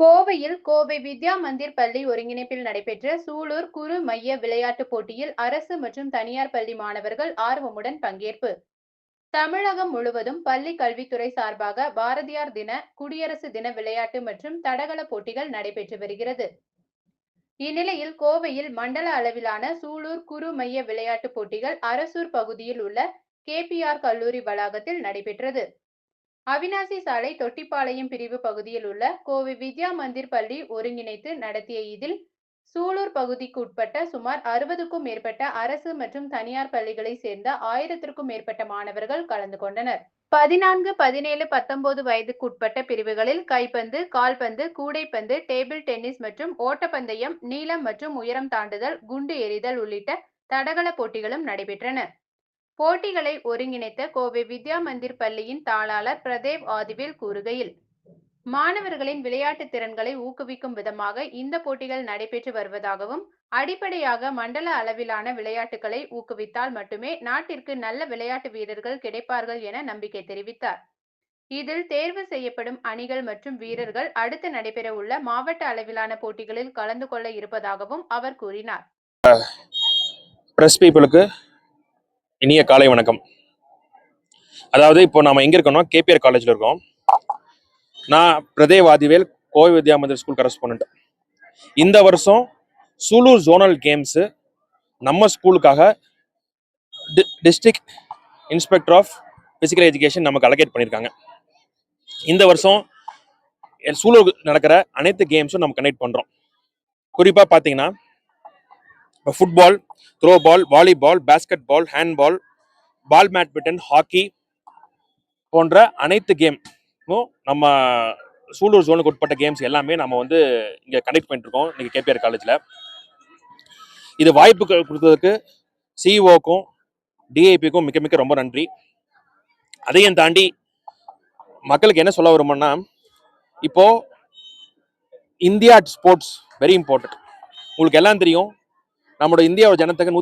கோவையில் கோவை வித்யா மந்திர் பள்ளி ஒருங்கிணைப்பில் நடைபெற்ற சூலூர் குறு மைய விளையாட்டுப் போட்டியில் அரசு மற்றும் தனியார் பள்ளி மாணவர்கள் ஆர்வமுடன் பங்கேற்பு. தமிழகம் முழுவதும் பள்ளி கல்வித்துறை சார்பாக பாரதியார் தின குடியரசு தின விளையாட்டு மற்றும் தடகள போட்டிகள் நடைபெற்று வருகிறது. இந்நிலையில் கோவையில் மண்டல அளவிலான சூலூர் குறு மைய விளையாட்டுப் போட்டிகள் அரசூர் பகுதியில் உள்ள கேபிஆர் கல்லூரி வளாகத்தில் நடைபெற்றது. அவினாசி சாலை தொட்டிப்பாளையம் பிரிவு பகுதியில் உள்ள கோவை வித்யா மந்திர் பள்ளி ஒருங்கிணைத்து நடத்திய இதில் சூலூர் பகுதிக்கு உட்பட்ட சுமார் அறுபதுக்கும் மேற்பட்ட அரசு மற்றும் தனியார் பள்ளிகளை சேர்ந்த ஆயிரத்திற்கும் மேற்பட்ட மாணவர்கள் கலந்து கொண்டனர். பதினான்கு பதினேழு பத்தொன்பது வயதுக்கு உட்பட்ட பிரிவுகளில் கைப்பந்து கால்பந்து கூடைப்பந்து டேபிள் டென்னிஸ் மற்றும் ஓட்டப்பந்தயம் நீளம் மற்றும் உயரம் தாண்டுதல் குண்டு எறிதல் உள்ளிட்ட தடகள போட்டிகளும் நடைபெற்றன. போட்டிகளை ஒருங்கிணைத்த கோவை வித்யா மந்திர் பள்ளியின் தாளாளர் பிரதேவ் ஆதிவேல் கூறுகையில் மாணவர்களின் விளையாட்டு திறன்களை ஊக்குவிக்கும் விதமாக இந்த போட்டிகள் நடைபெற்று வருவதாகவும் அடிப்படையாக மண்டல அளவிலான விளையாட்டுகளை ஊக்குவித்தால் மட்டுமே நாட்டிற்கு நல்ல விளையாட்டு வீரர்கள் கிடைப்பார்கள் என நம்பிக்கை தெரிவித்தார். இதில் தேர்வு செய்யப்படும் அணிகள் மற்றும் வீரர்கள் அடுத்து நடைபெற உள்ள மாவட்ட அளவிலான போட்டிகளில் கலந்து கொள்ள இருப்பதாகவும் அவர் கூறினார். பிரஸ் பீப்புளுக்கு இனிய காலை வணக்கம். அதாவது இப்போ நம்ம எங்க இருக்கோம்னா கேபிஆர் காலேஜ்ல இருக்கோம். நான் பிரதேவ் ஆதிவேல் கோவை வித்யா மந்திர் ஸ்கூல் கரஸ்பாண்ட் இந்த வருஷம் சூலூர் ஜோனல் கேம்ஸ் நம்ம ஸ்கூலுக்காக D district inspector of physical education நமக்கு அலகேட் பண்ணியிருக்காங்க இந்த வருஷம் சூலூர் நடக்கிற அனைத்து கேம்ஸும் நம்ம கனெக்ட் பண்றோம். குறிப்பா பார்த்தீங்கன்னா football throwball volleyball basketball handball ball badminton hockey போன்ற அனைத்து கேமும் நம்ம சூலூர் ஜோனுக்கு உட்பட்ட கேம்ஸ் எல்லாமே நம்ம வந்து இங்கே கண்டக்ட் பண்ணிட்டு இருக்கோம். கேபிஆர் காலேஜில் இது வாய்ப்பு கொடுத்ததுக்கு சிஇஓக்கும் டிஐபிக்கும் மிக மிக ரொம்ப நன்றி. அதையும் தாண்டி மக்களுக்கு என்ன சொல்ல வருமானா இப்போது இந்தியா ஸ்போர்ட்ஸ் வெரி இம்பார்ட்டன்ட் உங்களுக்கு எல்லாம் தெரியும். நம்மளோட இந்தியாவோட ஜனத்தொகை